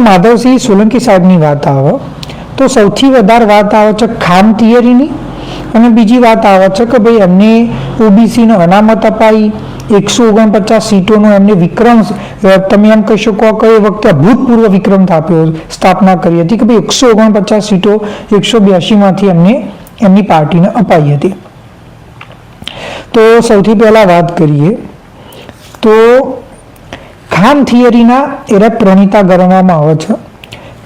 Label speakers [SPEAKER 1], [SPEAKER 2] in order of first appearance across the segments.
[SPEAKER 1] માધવસિંહ સોલંકી સાહેબની વાત આવે, તો સૌથી વધારે વાત આવે છે ખામ થિયરીની અને બીજી વાત આવે છે કે ભાઈ એમને ઓબીસીને અનામત અપાઈ, એકસો ઓગણપચાસ સીટોનો એમને વિક્રમ તમે એમ કહી શકો કે એ વખતે અભૂતપૂર્વ વિક્રમ થાપ્યો, સ્થાપના કરી હતી કે ભાઈ એકસો ઓગણપચાસ સીટો એકસો બ્યાસીમાંથી એમને એમની પાર્ટીને અપાઈ હતી. તો સૌથી પહેલાં વાત કરીએ, તો ખામ થિયરીના એરા પ્રણિતા ગણવામાં આવે છે.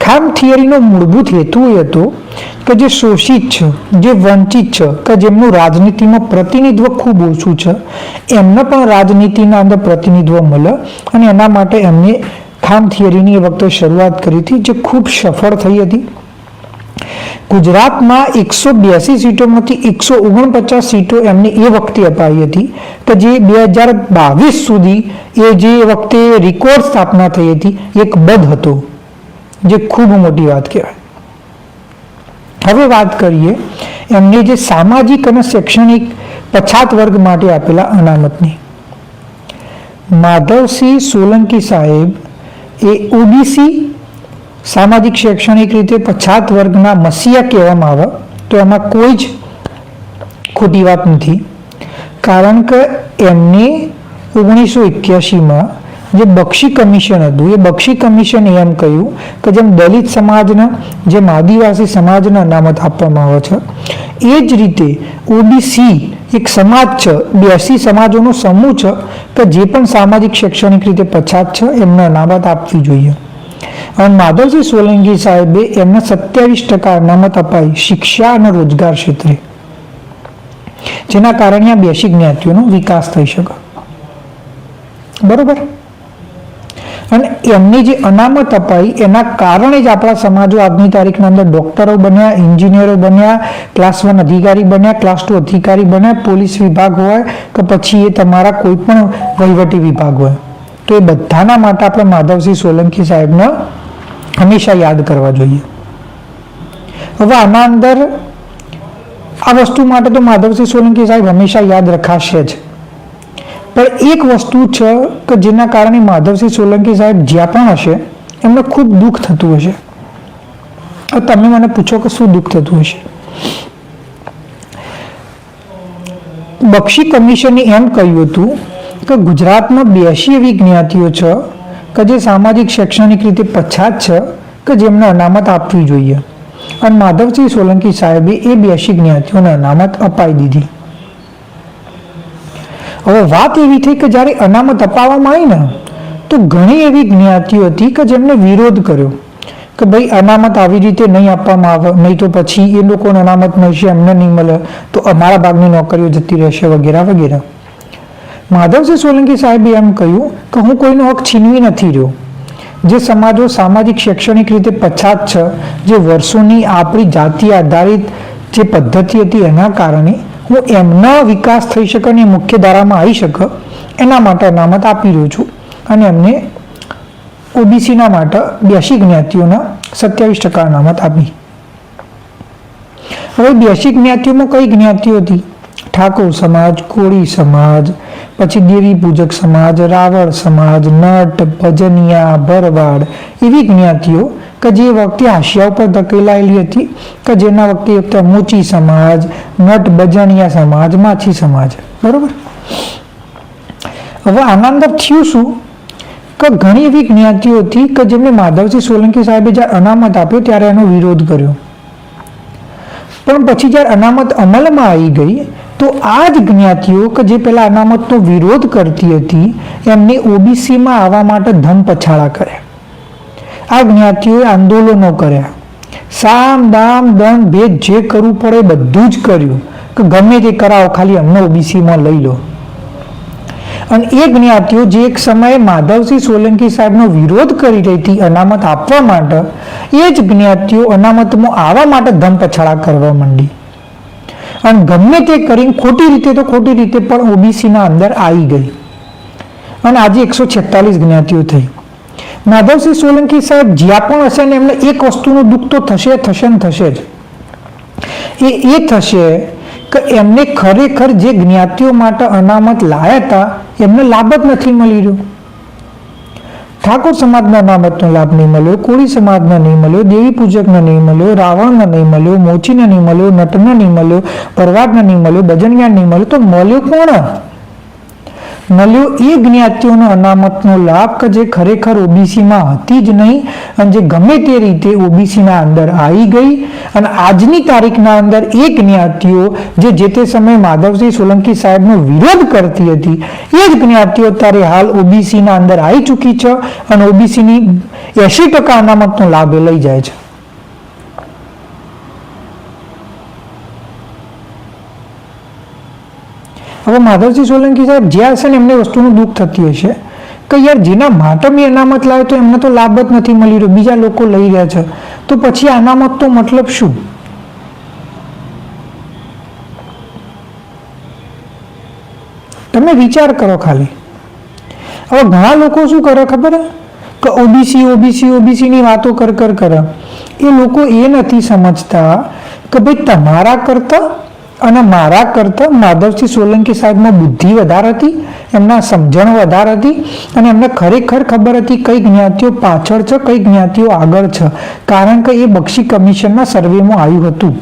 [SPEAKER 1] ખામ થિયરીનો મૂળભૂત હેતુ એ હતો કે જે શોષિત છે, જે વંચિત છે, કે જેમનું રાજનીતિમાં પ્રતિનિધિત્વ ખૂબ ઓછું છે. એમને પણ રાજનીતિના અંદર પ્રતિનિધિત્વ મળે અને એના માટે એમને ખામ થિયરીની એ વખતે શરૂઆત કરી હતી, જે ખૂબ સફળ થઈ હતી. ગુજરાતમાં એકસો બ્યાસી સીટોમાંથી એકસો ઓગણપચાસ સીટો એમને એ વખતે અપાઈ હતી. કે જે બે હજાર બાવીસ સુધી એ જે વખતે રેકોર્ડ સ્થાપના થઈ હતી, એક બદ હતો. જે ખૂબ મોટી વાત કહેવાય. હવે વાત કરીએ એમને જે સામાજિક અને શૈક્ષણિક પછાત વર્ગ માટે આપેલા અનામતની. માધવસિંહ સોલંકી સાહેબ એ ઓબીસી સામાજિક શૈક્ષણિક રીતે પછાત વર્ગના મસીહા કહેવામાં આવે, તો એમાં કોઈ જ ખોટી વાત નથી. કારણ કે એમને ઓગણીસો એક્યાસીમાં જે બક્ષી કમિશન હતું, એ બક્ષી કમિશને એમ કહ્યું કે જેમ દલિત સમાજના, જેમ આદિવાસી સમાજને અનામત આપવામાં આવે છે, એ જ રીતે ઓબીસી એક સમાજ છે બ્યાસી સમાજોનો સમૂહ છે, કે જે પણ સામાજિક શૈક્ષણિક રીતે પછાત છે, એમને અનામત આપવી જોઈએ. માધવસિંહ સોલંકી સાહેબે એમને સત્યાવીસ ટકા અનામત અપાઈ શિક્ષા અને રોજગાર ક્ષેત્રે, જેના કારણે આ બેસી જ્ઞાતિઓનો વિકાસ થઈ શકે. બરોબર? અને એમની જે અનામત અપાઈ, એના કારણે જ આપણા સમાજો આજની તારીખના અંદર ડોક્ટરો બન્યા, એન્જિનિયરો બન્યા, ક્લાસ વન અધિકારી બન્યા, ક્લાસ ટુ અધિકારી બન્યા, પોલીસ વિભાગ હોય કે પછી એ તમારા કોઈ પણ વહીવટી વિભાગ હોય. તો એ બધાના માટે આપણે માધવસિંહ સોલંકી સાહેબને હંમેશા યાદ કરવા જોઈએ. હવે આના અંદર આ વસ્તુ માટે તો માધવસિંહ સોલંકી સાહેબ હંમેશા યાદ રખાશે જ. પણ એક વસ્તુ છે કે જેના કારણે માધવસિંહ સોલંકી સાહેબ જ્યાં પણ હશે, એમને ખૂબ દુઃખ થતું હશે. તમે મને પૂછો કે શું દુઃખ થતું હશે? બક્ષી કમિશને એમ કહ્યું હતું કે ગુજરાતમાં બ્યાસી એવી જ્ઞાતિઓ છે કે જે સામાજિક શૈક્ષણિક રીતે પછાત છે કે જેમને અનામત આપવી જોઈએ. અને માધવસિંહ સોલંકી સાહેબે એ બ્યાસી જ્ઞાતિઓને અનામત અપાઈ દીધી. હવે વાત એવી થઈ કે જ્યારે અનામત અપાવવામાં આવી ને, તો ઘણી એવી જ્ઞાતિઓ હતી કે જેમને વિરોધ કર્યો. કે ભાઈ, અનામત આવી રીતે નહીં આપવામાં આવે, નહીં તો પછી એ લોકોને અનામત મળશે, એમને નહીં મળે, તો અમારા ભાગની નોકરીઓ જતી રહેશે વગેરે વગેરે. માધવસિંહ સોલંકી સાહેબે એમ કહ્યું કે હું કોઈનો હક છીનવી નથી રહ્યો. જે સમાજો સામાજિક શૈક્ષણિક રીતે પછાત છે, જે વર્ષોની આપણી જાતિ આધારિત જે પદ્ધતિ હતી એના કારણે હું એમના વિકાસ થઈ શકે અને મુખ્ય ધારામાં આવી શકે, એના માટે અનામત આપી રહ્યો છું અને એમને ઓબીસીના માટે બ્યાસી જ્ઞાતિઓના સત્યાવીસ ટકા અનામત આપી. હવે બ્યાસી જ્ઞાતિઓમાં કઈ જ્ઞાતિઓ હતી? ઠાકોર સમાજ, કોળી સમાજ, પછી દેવી પૂજક સમાજ રાવળ સમાજ, નટ, ભજનિયા, ભરવાડ એવી જ્ઞાતિઓ કે જે વખતે હાશિયા ઉપર ધકેલાયેલી હતી કે જેના વખતે મોચી સમાજ, નટ, ભજનિયા સમાજ, માછી સમાજ. બરોબર? હવે આના અંદર થયું શું? કે ઘણી એવી જ્ઞાતિઓ હતી કે જેમને માધવસિંહ સોલંકી સાહેબે જ્યારે અનામત આપ્યો ત્યારે એનો વિરોધ કર્યો. પણ પછી જ્યારે અનામત અમલમાં આવી ગઈ તો આ જ જ્ઞાતિઓ કે જે પેલા અનામતનો વિરોધ કરતી હતી, એમને ઓબીસીમાં આવવા માટે ધમ પછાડા કર્યા. આ જ્ઞાતિઓએ આંદોલનો કર્યા. સામ, દામ દંડ ભેદ જે કરવું પડે બધું જ કર્યું કે ગમે તે કરાવો ખાલી અમને ઓબીસીમાં લઈ લો. અને એ જ્ઞાતિઓ જે એક સમયે માધવસિંહ સોલંકી સાહેબનો વિરોધ કરી રહી હતી અનામત આપવા માટે, એ જ જ્ઞાતિઓ અનામતમાં આવવા માટે ધમ પછાડા કરવા માંડી. અને ગમે તે કરીને ખોટી રીતે તો ખોટી રીતે પણ ઓબીસીના અંદર આવી ગઈ. અને આજે એકસો છેતાલીસ જ્ઞાતિઓ થઈ. માધવસિંહ સોલંકી સાહેબ જ્યાં પણ હશે ને એમને એક વસ્તુનું દુઃખ તો થશે થશે ને થશે જ. એ એ થશે કે એમને ખરેખર જે જ્ઞાતિઓ માટે અનામત લાયા હતા, એમને લાભ જ નથી મળી રહ્યો. ઠાકોર સમાજના અનામતનો લાભ નહીં મળ્યો, કોળી સમાજના નહીં મળ્યો, દેવી પૂજકના નહીં મળ્યો, રાવણના નહીં મળ્યો, મોચીના નહીં મળ્યો, નટના નહીં મળ્યો પરવાડના નહીં મળ્યો ભજનિયા નહીં મળ્યો, તો મળ્યો કોણ? મળ્યો એ જ્ઞાતિઓનો અનામતનો લાભ કે જે ખરેખર ઓબીસીમાં હતી જ નહીં અને જે ગમે તે રીતે ઓબીસીના અંદર આવી ગઈ અને આજની તારીખના અંદર એ જ્ઞાતિઓ જે જે તે સમયે માધવસિંહ સોલંકી સાહેબનો વિરોધ કરતી હતી, એ જ જ્ઞાતિઓ અત્યારે હાલ ઓબીસીના અંદર આવી ચૂકી છે અને ઓબીસીની એંશી ટકા અનામતનો લાભ એ લઈ જાય છે. હવે માધવસિંહ સોલંકી સાહેબ, જ્યાં છે ને એમને વસ્તુનું દુઃખ થતી હશે કે યાર જેના માતમી અનામત લાવે તો એમને તો લાભ જ નથી મળી રહ્યો, બીજા લોકો લઈ રહ્યા છે. તો પછી અનામત તો મતલબ શું? તમે વિચાર કરો ખાલી. હવે ઘણા લોકો શું કરે ખબર કે ઓબીસી ઓબીસી ઓબીસીની વાતો કર કર, કરે. એ લોકો એ નથી સમજતા કે ભાઈ તમારા કરતા અને મારા કરતાં માધવસિંહ સોલંકી સાહેબમાં બુદ્ધિ વધારે હતી, એમના સમજણ વધારે હતી, અને એમને ખરેખર ખબર હતી કઈ જ્ઞાતિઓ પાછળ છે, કઈ જ્ઞાતિઓ આગળ છે. કારણ કે એ બક્ષી કમિશનના સર્વેમાં આવ્યું હતું.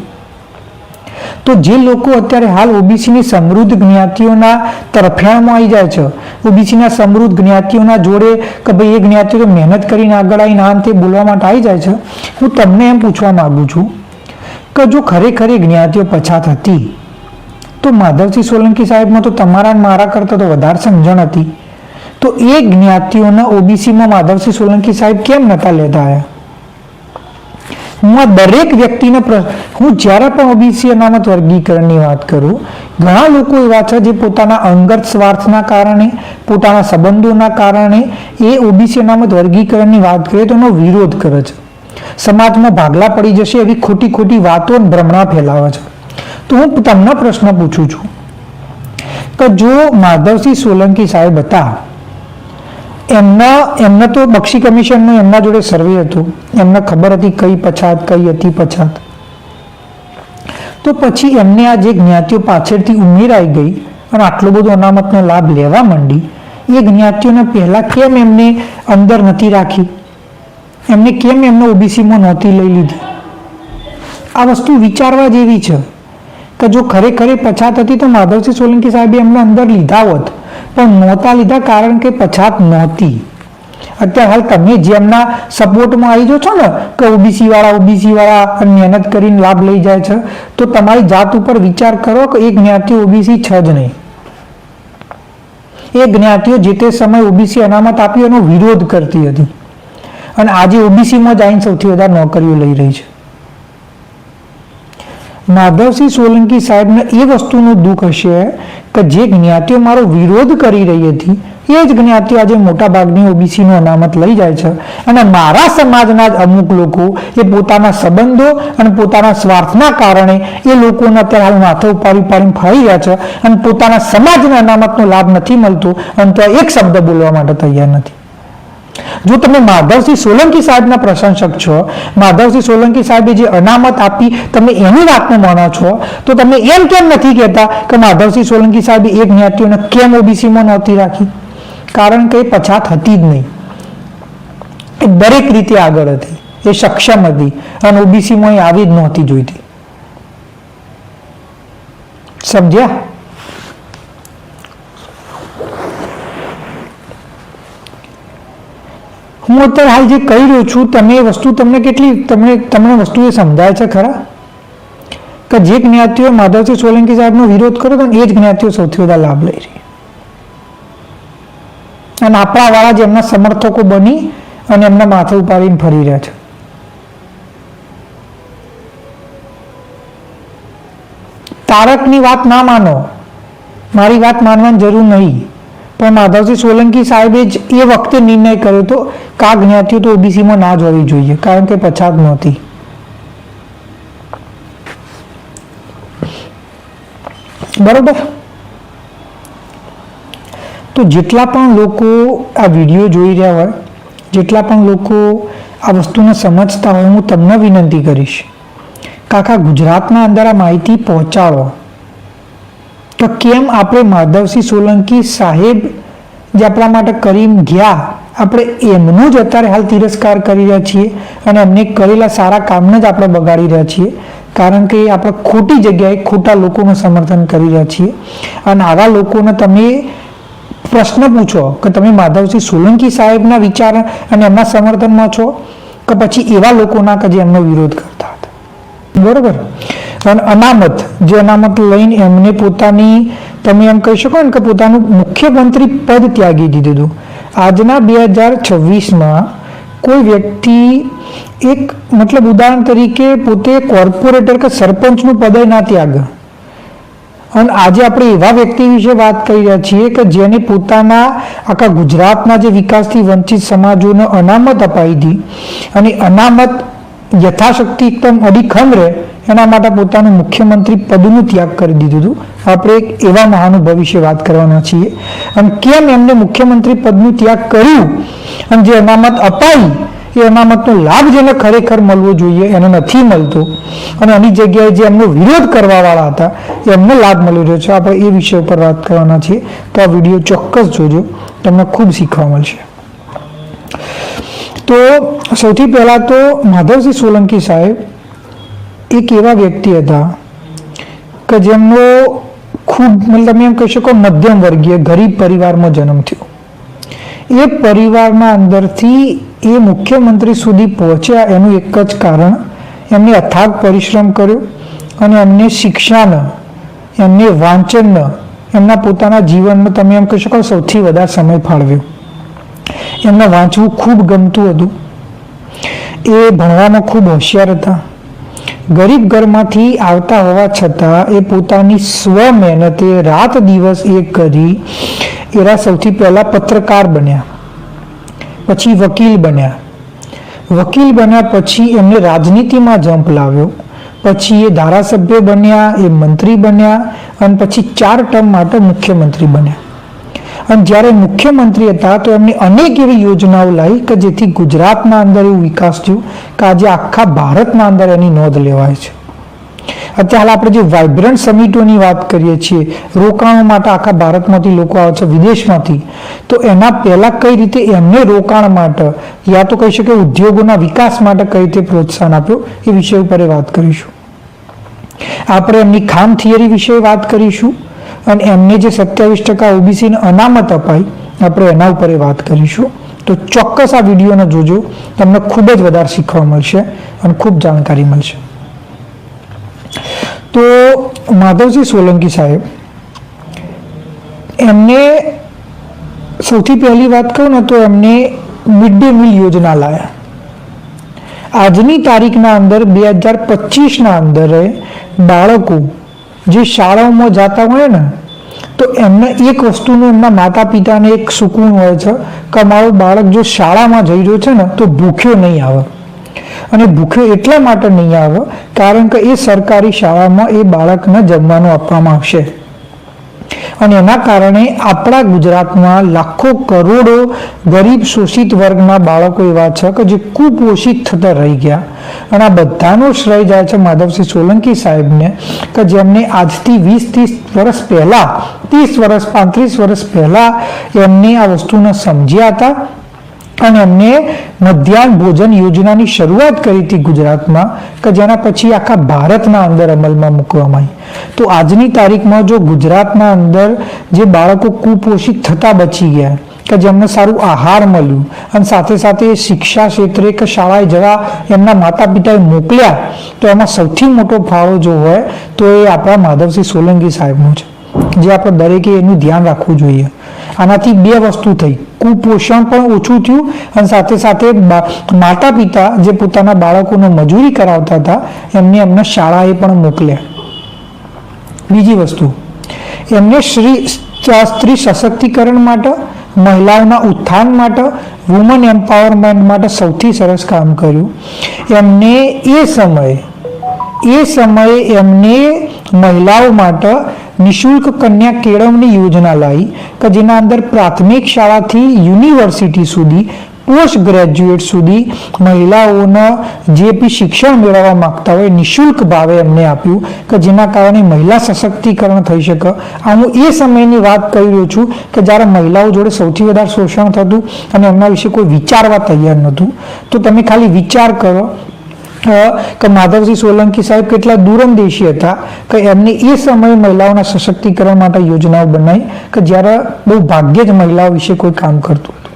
[SPEAKER 1] તો જે લોકો અત્યારે હાલ ઓબીસીની સમૃદ્ધ જ્ઞાતિઓના તરફેણમાં આવી જાય છે, ઓબીસીના સમૃદ્ધ જ્ઞાતિઓના જોડે કે ભાઈ એ જ્ઞાતિઓ મહેનત કરીને આગળ આવીને આમ તે બોલવા માટે આવી જાય છે, હું તમને એમ પૂછવા માગું છું કે જો ખરેખર જ્ઞાતિઓ પછાત હતી, તો માધવસિંહ સોલંકી સાહેબમાં તો તમારા મારા કરતાં તો વધારે સમજણ હતી. તો એ જ્ઞાતિઓના ઓબીસીમાં માધવસિંહ સોલંકી સાહેબ કેમ નતા લેતા આવ્યા? હું આ દરેક વ્યક્તિને હું જ્યારે પણ ઓબીસી અનામત વર્ગીકરણની વાત કરું, ઘણા લોકો એવા છે જે પોતાના અંગત સ્વાર્થના કારણે, પોતાના સંબંધોના કારણે એ ઓબીસી અનામત વર્ગીકરણની વાત કરીએ તો એનો વિરોધ કરે છે. સમાજમાં ભાગલા પડી જશે એવી ખોટી ખોટી વાતો ભ્રમણા ફેલાવે છે. તો હું તમને પ્રશ્ન પૂછું છું કે જો માધવસિંહ સોલંકી સાહેબ હતા, એમના, એમને તો બક્ષી કમિશનનું એમના જોડે સર્વે હતું. એમને ખબર હતી કઈ પછાત, કઈ હતી પછાત. તો પછી એમને આ જે જ્ઞાતિઓ પાછળથી ઉમેરાઈ ગઈ અને આટલો બધો અનામતનો લાભ લેવા માંડી, એ જ્ઞાતિઓને પહેલા કેમ એમને અંદર નથી રાખી? એમને કેમ એમને ઓબીસીમાં નહોતી લઈ લીધી? આ વસ્તુ વિચારવા જેવી છે કે જો ખરેખર પછાત હતી તો માધવસિંહ સોલંકી સાહેબે એમને અંદર લીધા હોત, પણ નહોતા લીધા કારણ કે પછાત નહોતી. અત્યારે હાલ તમે જેમના સપોર્ટમાં આવી જાઓ છો ને, કે ઓબીસી વાળા ઓબીસી વાળા અને મહેનત કરીને લાભ લઈ જાય છે, તો તમારી જાત ઉપર વિચાર કરો કે એક જ્ઞાતિ ઓબીસી છે જ નહીં. એ જ્ઞાતિઓ જે તે સમય ઓબીસી અનામત આપી એનો વિરોધ કરતી હતી. અને આજે ઓબીસીમાં જ સૌથી વધારે નોકરીઓ લઈ રહી છે. માધવસિંહ સોલંકી સાહેબને એ વસ્તુનું દુઃખ હશે કે જે જ્ઞાતિઓ મારો વિરોધ કરી રહી હતી, એ જ જ્ઞાતિઓ આજે મોટા ભાગની ઓબીસીનું અનામત લઈ જાય છે. અને મારા સમાજના જ અમુક લોકો એ પોતાના સંબંધો અને પોતાના સ્વાર્થના કારણે એ લોકોને અત્યારે હાલ માથે ઉપાડી ઉપાડીને ફરી રહ્યા છે અને પોતાના સમાજના અનામતનો લાભ નથી મળતો અને તો એક શબ્દ બોલવા માટે તૈયાર નથી. જો તમે માધવસિંહ સોલંકી સાહેબના પ્રશંસક છો, માધવસિંહ સોલંકી સાહેબે જે અનામત આપી તમે એની વાતને માનો છો, તો તમે એમ કેમ નથી કહેતા કે માધવસિંહ સોલંકી સાહેબે એક જ્ઞાતિઓને કેમ ઓબીસીમાં નહોતી રાખી? કારણ કે પછાત હતી જ નહીં. એ દરેક રીતે આગળ હતી. એ સક્ષમ હતી અને ઓબીસીમાં એ આવી જ નહોતી જોઈતી. સમજ્યા? હું અત્યારે હાલ જે કહી રહ્યો છું, તમે વસ્તુ તમને કેટલી, તમને તમને વસ્તુ એ સમજાય છે ખરા? કે જે જ્ઞાતિઓ માધવસિંહ સોલંકી સાહેબનો વિરોધ કર્યો હતો એ જ જ્ઞાતિઓ સૌથી વધારે લાભ લઈ રહી અને આપણા વાળા જે એમના સમર્થકો બની અને એમના માથે ઉપાડીને ફરી રહ્યા છે. તારકની વાત ના માનો. મારી વાત માનવાની જરૂર નહીં. પણ માધવસિંહ સોલંકી સાહેબે જ એ વખતે નિર્ણય કર્યો હતો કે આ જ્ઞાતિઓ તો ઓબીસીમાં ના જ હોવી જોઈએ, કારણ કે પછાત નહોતી. બરોબર? તો જેટલા પણ લોકો આ વીડિયો જોઈ રહ્યા હોય, જેટલા પણ લોકો આ વસ્તુને સમજતા હોય, હું તમને વિનંતી કરીશ, કાકા ગુજરાતના અંદર આ માહિતી પહોંચાડો. તો કેમ આપણે માધવસિંહ સોલંકી સાહેબ જે આપણા માટે કરીને ગયા, આપણે એમનો જ અત્યારે હાલ તિરસ્કાર કરી રહ્યા છીએ અને એમને કરેલા સારા કામને જ આપણે બગાડી રહ્યા છીએ, કારણ કે આપણે ખોટી જગ્યાએ ખોટા લોકોનું સમર્થન કરી રહ્યા છીએ. અને આવા લોકોને તમે પ્રશ્ન પૂછો કે તમે માધવસિંહ સોલંકી સાહેબના વિચાર અને એમના સમર્થનમાં છો, કે પછી એવા લોકોના કે જે એમનો વિરોધ કરતા હતા? બરોબર? અનામત, જે અનામત લઈને એમને પોતાની, તમે એમ કહી શકો ને કે પોતાનું મુખ્યમંત્રી પદ ત્યાગી દીધું આજના બે હજાર છવ્વીસમાં કોઈ વ્યક્તિ એક, મતલબ ઉદાહરણ તરીકે પોતે કોર્પોરેટર કે સરપંચનું પદ ના ત્યાગ. અને આજે આપણે એવા વ્યક્તિ વિશે વાત કરી રહ્યા છીએ કે જેને પોતાના આખા ગુજરાતના જે વિકાસથી વંચિત સમાજોને અનામત અપાઈ હતી. અને અનામત યથાશક્તિ એકદમ અડીખમ રહે એના માટે પોતાનું મુખ્યમંત્રી પદનું ત્યાગ કરી દીધું હતું. આપણે એક એવા મહાનુભાવ વિશે વાત કરવાના છીએ. અને કેમ એમને મુખ્યમંત્રી પદનું ત્યાગ કર્યું? અને જે અનામત અપાઈ, એ અનામતનો લાભ જેને ખરેખર મળવો જોઈએ એને નથી મળતો. અને એની જગ્યાએ જે એમનો વિરોધ કરવાવાળા હતા, એમને લાભ મળી રહ્યો છે. આપણે એ વિષય ઉપર વાત કરવાના છીએ. તો આ વીડિયો ચોક્કસ જોજો. તમને ખૂબ શીખવા મળશે. તો સૌથી પહેલાં તો માધવસિંહ સોલંકી સાહેબ એક એવા વ્યક્તિ હતા કે જેમનો ખૂબ, મતલબ તમે એમ કહી શકો, મધ્યમ વર્ગીય, ગરીબ પરિવારમાં જન્મ થયો. એ પરિવારના અંદરથી એ મુખ્યમંત્રી સુધી પહોંચ્યા એનું એક જ કારણ, એમને અથાગ પરિશ્રમ કર્યો અને એમને શિક્ષાને એમને વાંચનને એમના પોતાના જીવનમાં તમે એમ કહી શકો સૌથી વધારે સમય ફાળવ્યો. એમને વાંચવું ખૂબ ગમતું હતું. એ ભણવામાં ખૂબ હોશિયાર હતા. ગરીબ ઘરમાંથી આવતા હોવા છતાં એ પોતાની સ્વ મહેનતે રાત દિવસ એ કરી એરા સૌથી પહેલા પત્રકાર બન્યા. પછી વકીલ બન્યા. વકીલ બન્યા પછી એમને રાજનીતિમાં જંપ લાવ્યો. પછી એ ધારાસભ્ય બન્યા, એ મંત્રી બન્યા અને પછી ચાર ટર્મ માટે મુખ્યમંત્રી બન્યા. અને જ્યારે મુખ્યમંત્રી હતા તો એમને અનેક એવી યોજનાઓ લાવી કે જેથી ગુજરાતના અંદર એવું વિકાસ થયું કે આજે આખા ભારતના અંદર એની નોંધ લેવાય છે. અત્યારે આપણે જે વાઇબ્રન્ટ સમિટોની વાત કરીએ છીએ, રોકાણો માટે આખા ભારતમાંથી લોકો આવે છે, વિદેશમાંથી, તો એના પહેલાં કઈ રીતે એમને રોકાણ માટે યા તો કહી શકે ઉદ્યોગોના વિકાસ માટે કઈ રીતે પ્રોત્સાહન આપ્યું, એ વિષય ઉપર વાત કરીશું. આપણે એમની ખામ થિયરી વિશે વાત કરીશું. અને એમને જે સત્યાવીસ ટકા ઓબીસીને અનામત અપાઈ, આપણે એના ઉપર એ વાત કરીશું. તો ચોક્કસ આ વિડીયોને જોજો. તમને ખૂબ જ વધારે શીખવા મળશે અને ખૂબ જાણકારી મળશે. તો માધવસિંહ સોલંકી સાહેબ, એમને સૌથી પહેલી વાત કહું ને તો એમને મિડ ડે મિલ યોજના લાયા. આજની તારીખના અંદર બે હજાર પચીસના અંદર બાળકો જે શાળાઓમાં જતા હોય ને, તો એમને એક વસ્તુનું એમના માતા પિતાને એક સુકૂન હોય છે કે મારો બાળક જો શાળામાં જઈ રહ્યો છે ને, તો ભૂખ્યો નહીં આવે. અને ભૂખ્યો એટલા માટે નહીં આવે કારણ કે એ સરકારી શાળામાં એ બાળકને જમવાનું આપવામાં આવશે. અને એના કારણે આપણા ગુજરાતમાં લાખો કરોડો ગરીબ શોષિત વર્ગના બાળકો એવા છે કે જે કુપોષિત થતા રહી ગયા. અને આ બધાનો શ્રેય જાય છે માધવસિંહ સોલંકી સાહેબને કે જેમને આજથી વીસ, ત્રીસ વર્ષ પહેલાં, ત્રીસ વર્ષ, પાંત્રીસ વર્ષ પહેલાં એમને આ વસ્તુને સમજ્યા હતા. અને એમને મધ્યાહન ભોજન યોજનાની શરૂઆત કરી હતી ગુજરાતમાં, કે જેના પછી આખા ભારતના અંદર અમલમાં મૂકવામાં આવી. તો આજની તારીખમાં જો ગુજરાતના અંદર જે બાળકો કુપોષિત થતા બચી ગયા, કે જેમને સારું આહાર મળ્યું, અને સાથે સાથે શિક્ષા ક્ષેત્રે કે શાળાએ જવા એમના માતા પિતાએ મોકલ્યા, તો એમાં સૌથી મોટો ફાળો જો હોય, તો એ આપણા માધવસિંહ સોલંકી સાહેબનો છે. જે આપણે દરેકે એનું ધ્યાન રાખવું જોઈએ. આનાથી બે વસ્તુ થઈ. કુપોષણ પણ ઓછું થયું અને સાથે સાથે માતા પિતા જે પોતાના બાળકોને મજૂરી કરાવતા હતા, એમને એમને શાળાએ પણ મોકલ્યા. બીજી વસ્તુ, એમને શ્રી, સ્ત્રી સશક્તિકરણ માટે, મહિલાઓના ઉત્થાન માટે વુમન એમ્પાવરમેન્ટ માટે સૌથી સરસ કામ કર્યું. એમને એ સમયે એ સમયે એમને મહિલાઓ માટે નિઃશુલ્ક કન્યા કેળવણી યોજના લાવી કે જેના અંદર પ્રાથમિક શાળાથી યુનિવર્સિટી સુધી, પોસ્ટ ગ્રેજ્યુએટ સુધી મહિલાઓના જે બી શિક્ષણ મેળવવા માગતા હોય નિઃશુલ્ક ભાવે એમને આપ્યું કે જેના કારણે મહિલા સશક્તિકરણ થઈ શકે. આ હું એ સમયની વાત કરી રહ્યો છું કે જ્યારે મહિલાઓ જોડે સૌથી વધારે શોષણ થતું અને એમના વિશે કોઈ વિચારવા તૈયાર નહોતું, તો તમે ખાલી વિચાર કરો કે માધવસિંહ સોલંકી સાહેબ કેટલા દૂરંદેશી હતા કે એમને એ સમયે મહિલાઓના સશક્તિકરણ માટે યોજનાઓ બનાવી કે જ્યારે બહુ ભાગ્યે જ મહિલાઓ વિશે કોઈ કામ કરતું હતું.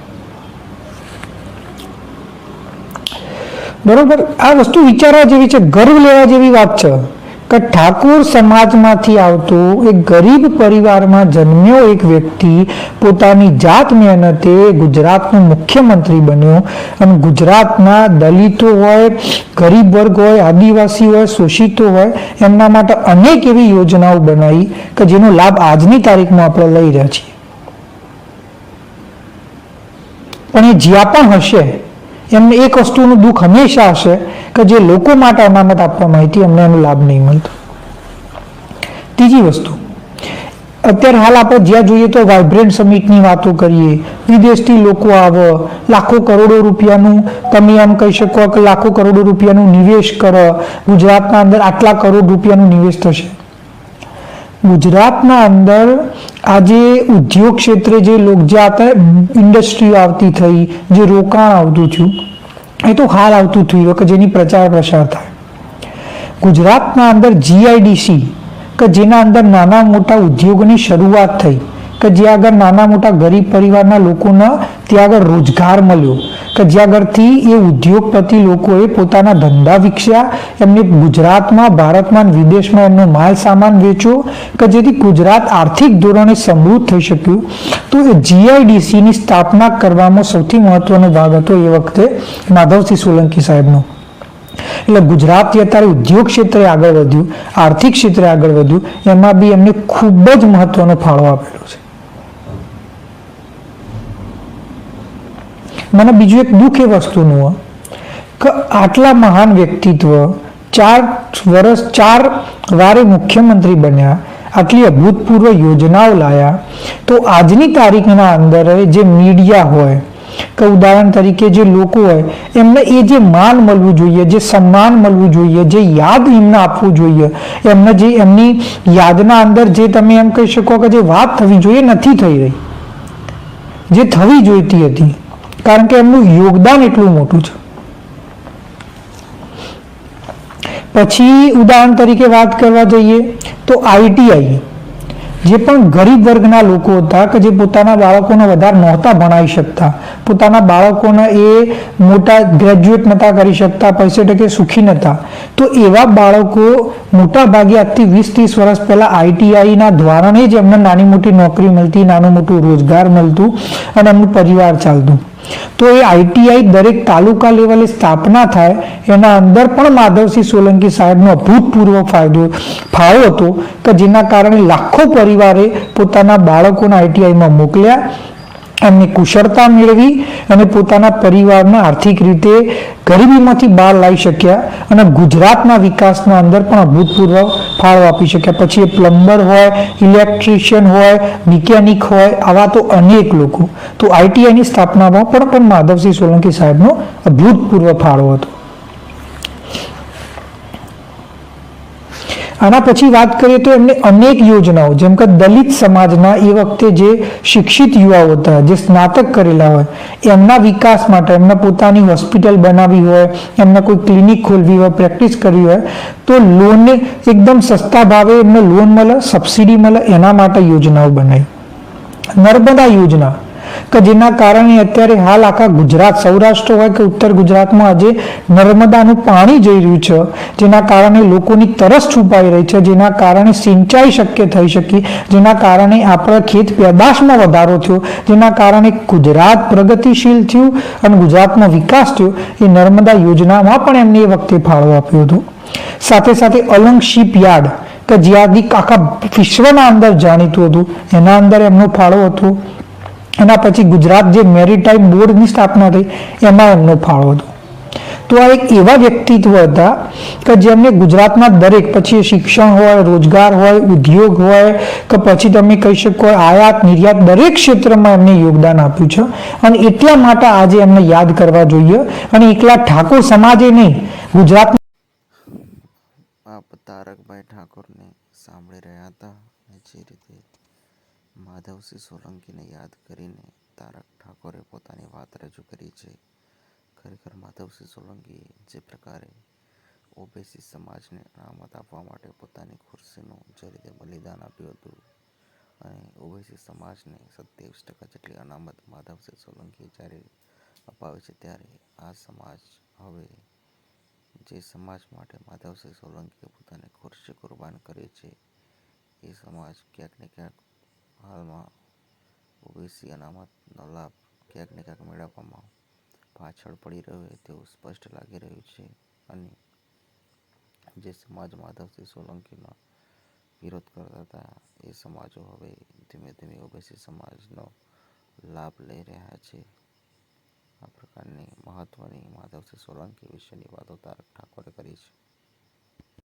[SPEAKER 1] બરોબર? આ વસ્તુ વિચારવા જેવી છે, ગર્વ લેવા જેવી વાત છે. કે ઠાકોર સમાજમાંથી આવતો એક ગરીબ પરિવારમાં જન્મ્યો એક વ્યક્તિ પોતાની જાત મહેનતે ગુજરાતનો મુખ્યમંત્રી બન્યો. અને ગુજરાતના દલિતો હોય, ગરીબ વર્ગ હોય, આદિવાસી હોય, શોષિતો હોય, એમના માટે અનેક એવી યોજનાઓ બનાવી કે જેનો લાભ આજની તારીખમાં આપણે લઈ રહ્યા છીએ. પણ એ જ્યાં પણ હશે એમને એક વસ્તુનું દુઃખ હંમેશા હશે કે જે લોકો માટે અનામત આપવામાં આવી હતી એનો લાભ નહીં મળતો. ત્રીજી વસ્તુ. અત્યારે હાલ આપણે જ્યાં જોઈએ તો વાઇબ્રન્ટ સમિટની વાતો કરીએ, વિદેશથી લોકો આવે, લાખો કરોડો રૂપિયાનું, તમે એમ કહી શકો કે લાખો કરોડો રૂપિયાનું નિવેશ કરો, ગુજરાતના અંદર આટલા કરોડ રૂપિયાનું નિવેશ થશે. ગુજરાતના અંદર આજે ઉદ્યોગ ક્ષેત્રે જે લોક જે આતા ઇન્ડસ્ટ્રી આવતી થઈ, જે રોકાણ આવતું થયું, એ તો હાલ આવતું થયું કે જેની પ્રચાર પ્રસાર થાય. ગુજરાતના અંદર જીઆઈડીસી કે જેના અંદર નાના મોટા ઉદ્યોગોની શરૂઆત થઈ, કે જ્યાં આગળ નાના મોટા ગરીબ પરિવારના લોકોના ત્યાં આગળ રોજગાર મળ્યો કે એ ઉદ્યોગપતિ લોકોએ પોતાના ધંધા વિકસ્યા. એમને ગુજરાતમાં, ભારતમાં, વિદેશમાં એમનો માલ સામાન વેચ્યો કે જેથી ગુજરાત આર્થિક ધોરણે સમૃદ્ધ થઈ શક્યું. તો એ જીઆઈડીસીની સ્થાપના કરવામાં સૌથી મહત્વનો ભાગ હતો એ વખતે માધવસિંહ સોલંકી સાહેબનો. એટલે ગુજરાત અત્યારે ઉદ્યોગ ક્ષેત્રે આગળ વધ્યું, આર્થિક ક્ષેત્રે આગળ વધ્યું. એમાં બી એમને ખૂબ જ મહત્વનો ફાળો આપેલો છે. મને બીજું એક દુઃખ એ વસ્તુનું કે આટલા મહાન વ્યક્તિત્વ ચાર વર્ષ, ચાર વારે મુખ્યમંત્રી બન્યા, આટલી અભૂતપૂર્વ યોજનાઓ લાયા. તો આજની તારીખના અંદર જે મીડિયા હોય, કે ઉદાહરણ તરીકે જે લોકો હોય, એમને એ જે માન મળવું જોઈએ, જે સન્માન મળવું જોઈએ, જે યાદ એમને આપવું જોઈએ, એમને જે એમની યાદના અંદર જે તમે એમ કહી શકો કે જે વાત થવી જોઈએ નથી થઈ રહી. જે થવી જોઈતી હતી. કારણ કે એમનું યોગદાન એટલું મોટું છે. પછી ઉદાહરણ તરીકે વાત કરવા જઈએ તો આઈટીઆઈ જે પણ ગરીબ વર્ગના લોકો હતા કે જે પોતાના બાળકોને વધારે નહોતા ભણાવી શકતા, પોતાના બાળકોને એ મોટા ગ્રેજ્યુએટ નહોતા કરી શકતા, પૈસે ટકે સુખી નહોતા, તો એવા બાળકો મોટા ભાગે આજથી વીસ ત્રીસ વર્ષ પહેલા આઈટીઆઈના દ્વારાને જ એમને નાની મોટી નોકરી મળતી, નાનું મોટું રોજગાર મળતું અને એમનું પરિવાર ચાલતું. તો એ આઈટીઆઈ દરેક તાલુકા લેવલે સ્થાપના થાય, એના અંદર પણ માધવસિંહ સોલંકી સાહેબનો અભૂતપૂર્વ ફાયદો, ફાળો હતો કે જેના કારણે લાખો પરિવારે પોતાના બાળકોને આઈટીઆઈમાં મોકલ્યા એમની કુશળતા મેળવી અને પોતાના પરિવારને આર્થિક રીતે ગરીબીમાંથી બહાર લાવી શક્યા અને ગુજરાતના વિકાસના અંદર પણ અભૂતપૂર્વ ફાળો આપી શક્યા. પછી એ પ્લમ્બર હોય, ઇલેક્ટ્રિશિયન હોય, મિકેનિક હોય, આવા તો અનેક લોકો. તો આઈટીઆઈની સ્થાપનામાં પણ પણ માધવસિંહ સોલંકી સાહેબનો અભૂતપૂર્વ ફાળો હતો. આના પછી વાત કરીએ તો એમને અનેક યોજનાઓ, જેમ કે દલિત સમાજના એ વખતે જે શિક્ષિત યુવાઓ હતા, જે સ્નાતક કરેલા હોય, એમના વિકાસ માટે, એમને પોતાની હોસ્પિટલ બનાવી હોય, એમને કોઈ ક્લિનિક ખોલવી હોય, પ્રેક્ટિસ કરવી હોય, તો લોનને એકદમ સસ્તા ભાવે એમને લોન મળે, સબસિડી મળે, એના માટે યોજનાઓ બનાવી. નર્મદા યોજના. કે જેના કારણે અત્યારે હાલ આખા ગુજરાત, સૌરાષ્ટ્ર હોય કે ઉત્તર ગુજરાતમાં આજે નર્મદાનું પાણી જઈ રહ્યું છે, જેના કારણે લોકોની તરસ છુપાઈ રહી છે, જેના કારણે સિંચાઈ શક્ય થઈ શકી, જેના કારણે આપણા ખેત પેદાશમાં વધારો થયો, જેના કારણે ગુજરાત પ્રગતિશીલ થયું અને ગુજરાતનો વિકાસ થયો, એ નર્મદા યોજનામાં પણ એમને એ વખતે ફાળો આપ્યો હતો. સાથે સાથે અલંગ શિપયાર્ડ, કે જ્યાંથી આખા વિશ્વના અંદર જાણીતું હતું, એના અંદર એમનો ફાળો હતો. એના પછી ગુજરાત જે મેરીટાઈમ બોર્ડની સ્થાપના થઈ, એમાં એમનો ફાળો હતો. તો આ એક એવા વ્યક્તિત્વ હતા કે જેમને ગુજરાતના દરેક, પછી શિક્ષણ હોય, રોજગાર હોય, ઉદ્યોગ હોય, કે પછી તમે કહી શકો આયાત, નિર્યાત દરેક ક્ષેત્રમાં એમને યોગદાન આપ્યું છે. અને એટલા માટે આજે એમને યાદ કરવા જોઈએ. અને એકલા ઠાકોર સમાજે નહીં, ગુજરાત
[SPEAKER 2] તારકભાઈ ઠાકોરને સાંભળી રહ્યા હતા જે રીતે માધવસિંહ સોલંકીને યાદ કરીને તારક ઠાકોરે પોતાની વાત રજૂ કરી છે. ખરેખર માધવસિંહ સોલંકીએ જે પ્રકારે ઓબીસી સમાજને અનામત આપવા માટે પોતાની ખુરશીનું જે રીતે બલિદાન આપ્યું હતું અને ઓબીસી સમાજને સત્યાવીસ ટકા જેટલી અનામત માધવસિંહ સોલંકીએ જ્યારે અપાવે છે ત્યારે આ સમાજ હવે જે સમાજ માટે માધવસિંહ સોલંકીએ પોતાની ખુરશી કુરબાન કરી છે, એ સમાજ ક્યાંક ને ક્યાંક હાલમાં ઓબીસી અનામતનો લાભ ક્યાંક ને ક્યાંક મેળવવામાં પાછળ પડી રહ્યો હોય તેવું સ્પષ્ટ લાગી રહ્યું છે અને જે સમાજ માધવસિંહ સોલંકીનો વિરોધ કરતા હતા, એ સમાજો હવે ધીમે ધીમે ઓબીસી સમાજનો લાભ લઈ રહ્યા છે. આ પ્રકારની મહત્ત્વની માધવસિંહ સોલંકી વિશેની વાતો તારક ઠાકોરે કરી છે.